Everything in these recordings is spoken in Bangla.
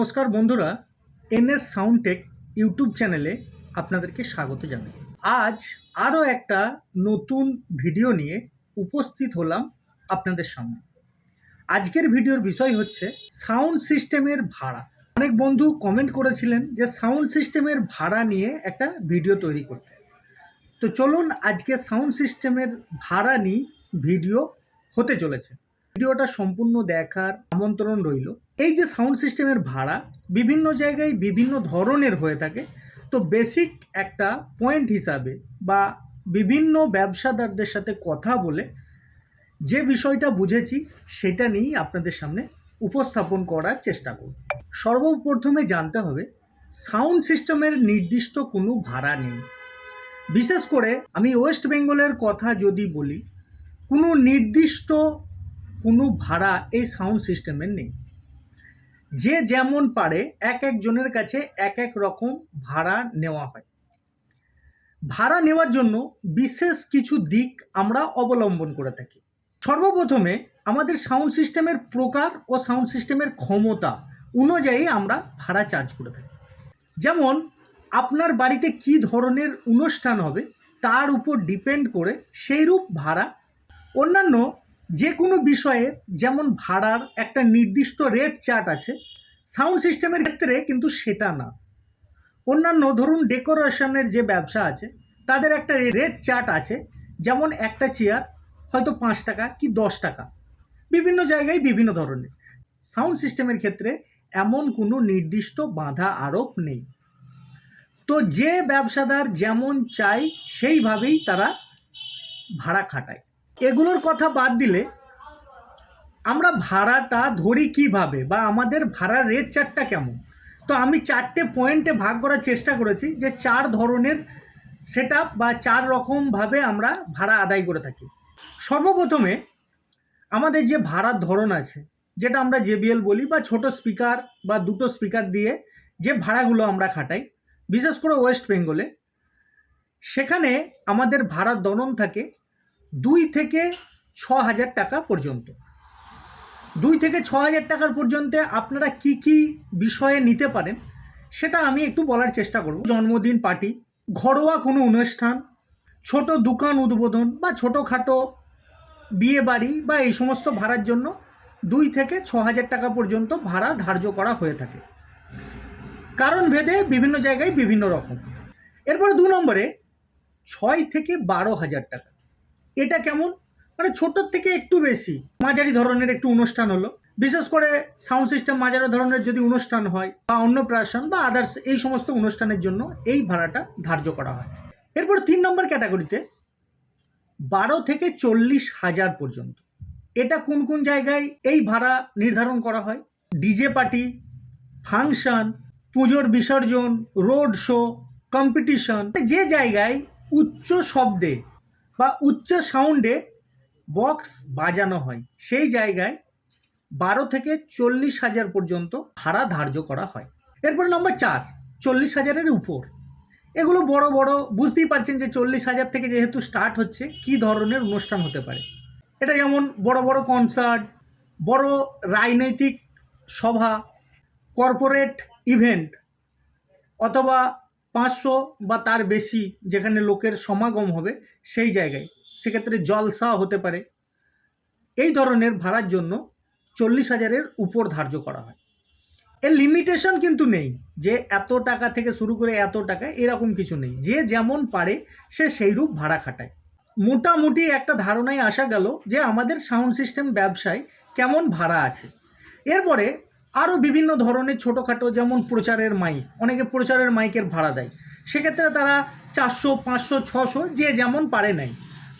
নমস্কার বন্ধুরা এনএস সাউন্ডটেক ইউটিউব চ্যানেলে আপনাদেরকে স্বাগত জানাই। আজ আরও একটা নতুন ভিডিও নিয়ে উপস্থিত হলাম আপনাদের সামনে। আজকের ভিডিওর বিষয় হচ্ছে সাউন্ড সিস্টেমের ভাড়া। অনেক বন্ধু কমেন্ট করেছিলেন যে সাউন্ড সিস্টেমের ভাড়া নিয়ে একটা ভিডিও তৈরি করতে। তো চলুন আজকে সাউন্ড সিস্টেমের ভাড়া নিয়ে ভিডিও হতে চলেছে। ভিডিওটা সম্পূর্ণ দেখার আমন্ত্রণ রইল। এই যে সাউন্ড সিস্টেমের ভাড়া বিভিন্ন জায়গায় বিভিন্ন ধরনের হয়ে থাকে। তো বেসিক একটা পয়েন্ট হিসাবে বা বিভিন্ন ব্যবসাদারদের সাথে কথা বলে যে বিষয়টা বুঝেছি, সেটা নিয়েই আপনাদের সামনে উপস্থাপন করার চেষ্টা করব। সর্বপ্রথমে জানতে হবে, সাউন্ড সিস্টেমের নির্দিষ্ট কোনো ভাড়া নেই। বিশেষ করে আমি ওয়েস্ট বেঙ্গলের কথা যদি বলি, কোনো নির্দিষ্ট কোনো ভাড়া এই সাউন্ড সিস্টেমের নেই। যে যেমন পারে এক একজনের কাছে এক এক রকম ভাড়া নেওয়া হয়। ভাড়া নেওয়ার জন্য বিশেষ কিছু দিক আমরা অবলম্বন করে থাকি। সর্বপ্রথমে আমাদের সাউন্ড সিস্টেমের প্রকার ও সাউন্ড সিস্টেমের ক্ষমতা অনুযায়ী আমরা ভাড়া চার্জ করে থাকি। যেমন, আপনার বাড়িতে কি ধরনের অনুষ্ঠান হবে, তার উপর ডিপেন্ড করে সেইরূপ ভাড়া। অন্যান্য যে কোনো বিষয়ের যেমন ভাড়ার একটা নির্দিষ্ট রেট চার্ট আছে সাউন্ড সিস্টেমের ক্ষেত্রে কিন্তু সেটা না। অন্যান্য ধরুন ডেকোরেশনের যে ব্যবসা আছে, তাদের একটা রেট চার্ট আছে, যেমন একটা চেয়ার হয়তো পাঁচ টাকা কি দশ টাকা। বিভিন্ন জায়গায় বিভিন্ন ধরনের। সাউন্ড সিস্টেমের ক্ষেত্রে এমন কোনো নির্দিষ্ট বাধা আরোপ নেই। তো যে ব্যবসাদার যেমন চাই সেইভাবেই তারা ভাড়া খাটায়। এগুলোর কথা বাদ দিলে আমরা ভাড়াটা ধরি কীভাবে বা আমাদের ভাড়ার রেট চারটা কেমন? তো আমি চারটে পয়েন্টে ভাগ করার চেষ্টা করেছি যে চার ধরনের সেট বা চার রকমভাবে আমরা ভাড়া আদায় করে থাকি। সর্বপ্রথমে আমাদের যে ভাড়ার ধরন আছে, যেটা আমরা জেবিএল বলি বা ছোট স্পিকার বা দুটো স্পিকার দিয়ে যে ভাড়াগুলো আমরা খাটাই, বিশেষ করে ওয়েস্ট বেঙ্গলে সেখানে আমাদের ভাড়ার ধরন থাকে দুই থেকে ছ হাজার টাকা পর্যন্ত। দুই থেকে ছ হাজার টাকার পর্যন্ত আপনারা কি কি বিষয়ে নিতে পারেন, সেটা আমি একটু বলার চেষ্টা করব। জন্মদিন পার্টি, ঘরোয়া কোনো অনুষ্ঠান, ছোট দোকান উদ্বোধন বা ছোটোখাটো বিয়ে বাড়ি বা এই সমস্ত ভাড়ার জন্য দুই থেকে ছ হাজার টাকা পর্যন্ত ভাড়া ধার্য করা হয়ে থাকে। কারণ ভেদে বিভিন্ন জায়গায় বিভিন্ন রকম। এরপরে দু নম্বরে ছয় থেকে বারো হাজার টাকা। এটা কেমন? মানে ছোটোর থেকে একটু বেশি। মাঝারি ধরনের একটু অনুষ্ঠান হলো। বিশেষ করে সাউন্ড সিস্টেম মাঝারি ধরনের যদি অনুষ্ঠান হয় বা অন্নপ্রাশন বা আদার্স এই সমস্ত অনুষ্ঠানের জন্য এই ভাড়াটা ধার্য করা হয়। এরপর তিন নম্বর ক্যাটাগরিতে বারো থেকে চল্লিশ হাজার পর্যন্ত। এটা কোন কোন জায়গায় এই ভাড়া নির্ধারণ করা হয়? ডিজে পার্টি, ফাংশন, পুজোর বিসর্জন, রোড শো কম্পিটিশন যে জায়গায় উচ্চ শব্দে বা উচ্চ সাউন্ডে বক্স বাজানো হয়। সেই জায়গায় বারো থেকে চল্লিশ হাজার পর্যন্ত ভাড়া ধার্য করা হয়। এরপর নম্বর চার, চল্লিশ হাজারের উপর। এগুলো বড় বড়, বুঝতেই পারছেন যে চল্লিশ হাজার থেকে যেহেতু স্টার্ট হচ্ছে, কি ধরনের অনুষ্ঠান হতে পারে? এটা যেমন বড় বড় কনসার্ট বড় রাজনৈতিক সভা কর্পোরেট ইভেন্ট অথবা পাঁচশো বা তার বেশি যেখানে লোকের সমাগম হবে সেই জায়গায়। সেক্ষেত্রে জলসা হতে পারে। এই ধরনের ভাড়ার জন্য চল্লিশ হাজারের উপর ধার্য করা হয়। এর লিমিটেশন কিন্তু নেই যে এত টাকা থেকে শুরু করে এত টাকা, এরকম কিছু নেই। যে যেমন পারে, সে সেইরূপ ভাড়া খাটায়। মোটামুটি একটা ধারণায় আসা গেল যে আমাদের সাউন্ড সিস্টেম ব্যবসায় কেমন ভাড়া আছে। এরপরে আরও বিভিন্ন ধরনের ছোটোখাটো যেমন প্রচারের মাইক অনেকে প্রচারের মাইকের ভাড়া দেয়। সেক্ষেত্রে তারা চারশো, পাঁচশো, ছশো যে যেমন পারে নেয়।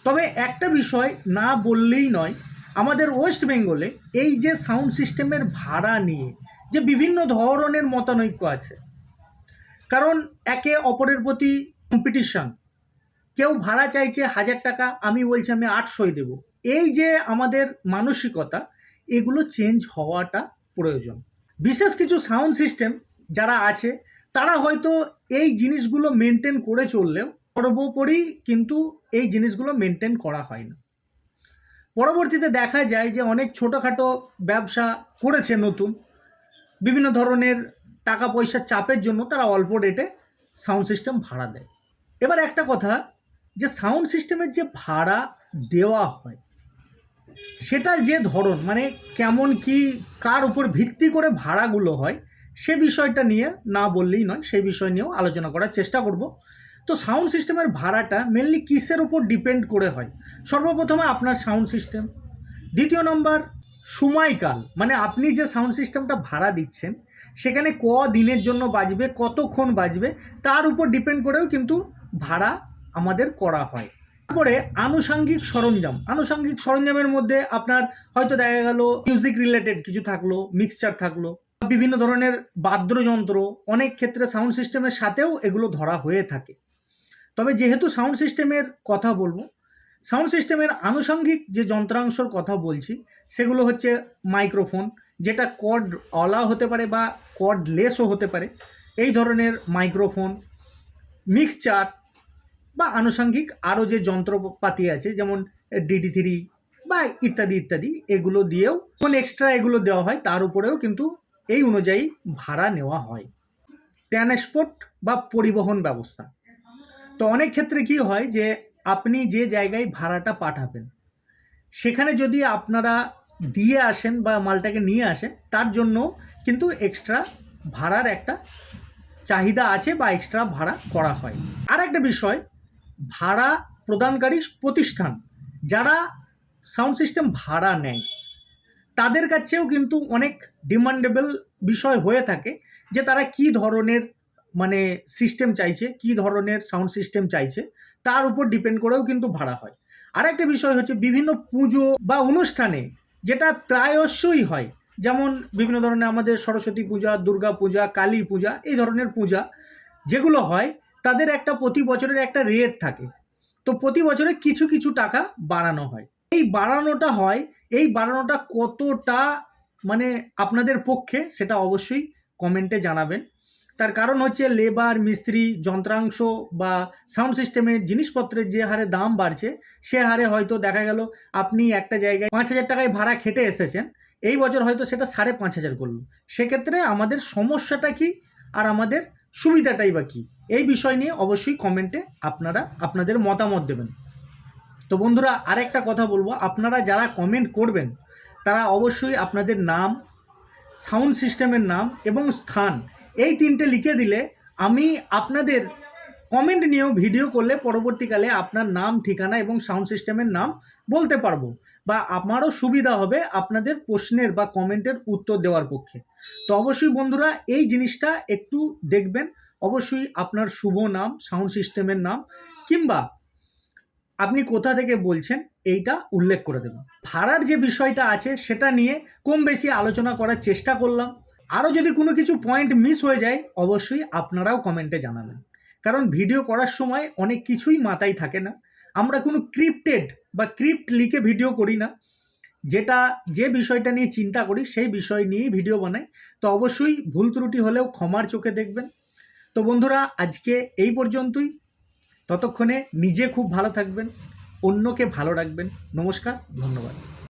তবে একটা বিষয় না বললেই নয়, আমাদের ওয়েস্ট বেঙ্গলে এই যে সাউন্ড সিস্টেমের ভাড়া নিয়ে যে বিভিন্ন ধরনের মতানৈক্য আছে, কারণ একে অপরের প্রতি কম্পিটিশন কেউ ভাড়া চাইছে হাজার টাকা, আমি বলছি আমি আটশোই দেবো। এই যে আমাদের মানসিকতা, এগুলো চেঞ্জ হওয়াটা প্রয়োজন। বিশেষ কিছু সাউন্ড সিস্টেম যারা আছে, তারা হয়তো এই জিনিসগুলো মেনটেন করে চললেও সর্বোপরি কিন্তু এই জিনিসগুলো মেনটেন করা হয় না। পরবর্তীতে দেখা যায় যে অনেক ছোটোখাটো ব্যবসা করেছে নতুন। বিভিন্ন ধরনের টাকা পয়সার চাপের জন্য তারা অল্প রেটে সাউন্ড সিস্টেম ভাড়া দেয়। এবার একটা কথা, যে সাউন্ড সিস্টেমের যে ভাড়া দেওয়া হয় সেটার যে ধরন মানে কেমন কি, কার উপর ভিত্তি করে ভাড়াগুলো হয়, সে বিষয়টা নিয়ে না বললেই নয় সেই বিষয় নিয়েও আলোচনা করার চেষ্টা করব। তো সাউন্ড সিস্টেমের ভাড়াটা মেনলি কিসের উপর ডিপেন্ড করে হয়? সর্বপ্রথমে আপনার সাউন্ড সিস্টেম। দ্বিতীয় নম্বর, সময়কাল। মানে আপনি যে সাউন্ড সিস্টেমটা ভাড়া দিচ্ছেন, সেখানে ক দিনের জন্য বাজবে, কতক্ষণ বাজবে, তার উপর ডিপেন্ড করেও কিন্তু ভাড়া আমাদের করা হয়। তারপরে আনুষাঙ্গিক সরঞ্জাম। আনুষাঙ্গিক সরঞ্জামের মধ্যে আপনার হয়তো দেখা গেল মিউজিক রিলেটেড কিছু থাকল মিক্সচার থাকল, বিভিন্ন ধরনের বাদ্যযন্ত্র, অনেক ক্ষেত্রে সাউন্ড সিস্টেমের সাথেও এগুলো ধরা হয়ে থাকে। তবে যেহেতু সাউন্ড সিস্টেমের কথা বলব সাউন্ড সিস্টেমের আনুষঙ্গিক যে যন্ত্রাংশর কথা বলছি, সেগুলো হচ্ছে মাইক্রোফোন যেটা কর্ড অলা হতে পারে বা কর্ড লেসও হতে পারে। এই ধরনের মাইক্রোফোন মিক্সচার বা আনুষঙ্গিক আরও যে যন্ত্রপাতি আছে, যেমন ডিডি থ্রি বা ইত্যাদি ইত্যাদি, এগুলো দিয়েও কোন এক্সট্রা এগুলো দেওয়া হয়, তার উপরেও কিন্তু এই অনুযায়ী ভাড়া নেওয়া হয়। ট্রান্সপোর্ট বা পরিবহন ব্যবস্থা। তো অনেক ক্ষেত্রে কি হয় যে, আপনি যে জায়গায় ভাড়াটা পাঠাবেন, সেখানে যদি আপনারা দিয়ে আসেন বা মালটাকে নিয়ে আসেন, তার জন্য কিন্তু এক্সট্রা ভাড়ার একটা চাহিদা আছে বা এক্সট্রা ভাড়া করা হয়। আর একটা বিষয় ভাড়া প্রদানকারী প্রতিষ্ঠান যারা সাউন্ড সিস্টেম ভাড়া নেয়, তাদের কাছেও কিন্তু অনেক ডিমান্ডেবল বিষয় হয়ে থাকে যে তারা কি ধরনের মানে সিস্টেম চাইছে, কি ধরনের সাউন্ড সিস্টেম চাইছে, তার উপর ডিপেন্ড করেও কিন্তু ভাড়া হয়। আরেকটা বিষয় হচ্ছে বিভিন্ন পুজো বা অনুষ্ঠানে যেটা প্রায়শই হয়, যেমন বিভিন্ন ধরনের আমাদের সরস্বতী পূজা, দুর্গা পূজা, কালী পূজা, এই ধরনের পূজা যেগুলো হয় তাদের একটা প্রতি বছরের একটা রেট থাকে। তো প্রতি বছরে কিছু কিছু টাকা বাড়ানো হয়। এই বাড়ানোটা হয়, এই বাড়ানোটা কতটা মানে আপনাদের পক্ষে সেটা অবশ্যই কমেন্টে জানাবেন। তার কারণ হচ্ছে লেবার মিস্ত্রি, যন্ত্রাংশ বা সাউন্ড সিস্টেমের জিনিসপত্রের যে হারে দাম বাড়ছে, সে হারে হয়তো দেখা গেল আপনি একটা জায়গায় পাঁচ হাজার টাকায় ভাড়া খেটে এসেছেন, এই বছর হয়তো সেটা সাড়ে পাঁচ হাজার করল। সেক্ষেত্রে আমাদের সমস্যাটা কি? আর আমাদের সুবিধাটাই বা কী? এই বিষয় নিয়ে অবশ্যই কমেন্টে আপনারা আপনাদের মতামত দেবেন। তো বন্ধুরা, আরেকটা কথা বলব, আপনারা যারা কমেন্ট করবেন, তারা অবশ্যই আপনাদের নাম সাউন্ড সিস্টেমের নাম এবং স্থান, এই তিনটে লিখে দিলে আমি আপনাদের কমেন্ট নিয়েও ভিডিও করলে পরবর্তীকালে আপনার নাম, ঠিকানা এবং সাউন্ড সিস্টেমের নাম বলতে পারব বা আমারও সুবিধা হবে আপনাদের প্রশ্নের বা কমেন্টের উত্তর দেওয়ার পক্ষে। তো অবশ্যই বন্ধুরা এই জিনিসটা একটু দেখবেন। অবশ্যই আপনার শুভ নাম সাউন্ড সিস্টেমের নাম কিংবা আপনি কোথা থেকে বলছেন এইটা উল্লেখ করে দেবেন। ভাড়ার যে বিষয়টা আছে সেটা নিয়ে কম বেশি আলোচনা করার চেষ্টা করলাম। আরও যদি কোনো কিছু পয়েন্ট মিস হয়ে যায়, অবশ্যই আপনারাও কমেন্টে জানাবেন। কারণ ভিডিও করার সময় অনেক কিছুই মাথায় থাকে না। আমরা কোনো ক্রিপ্টেড বা ক্রিপ্ট লিখে ভিডিও করি না। যেটা যে বিষয়টা নিয়ে চিন্তা করি, সেই বিষয় নিয়েই ভিডিও বানাই। তো অবশ্যই ভুল ত্রুটি হলেও ক্ষমার চোখে দেখবেন। তো বন্ধুরা, আজকে এই পর্যন্তই। ততক্ষণে নিজে খুব ভালো থাকবেন, অন্যকে ভালো রাখবেন। নমস্কার, ধন্যবাদ।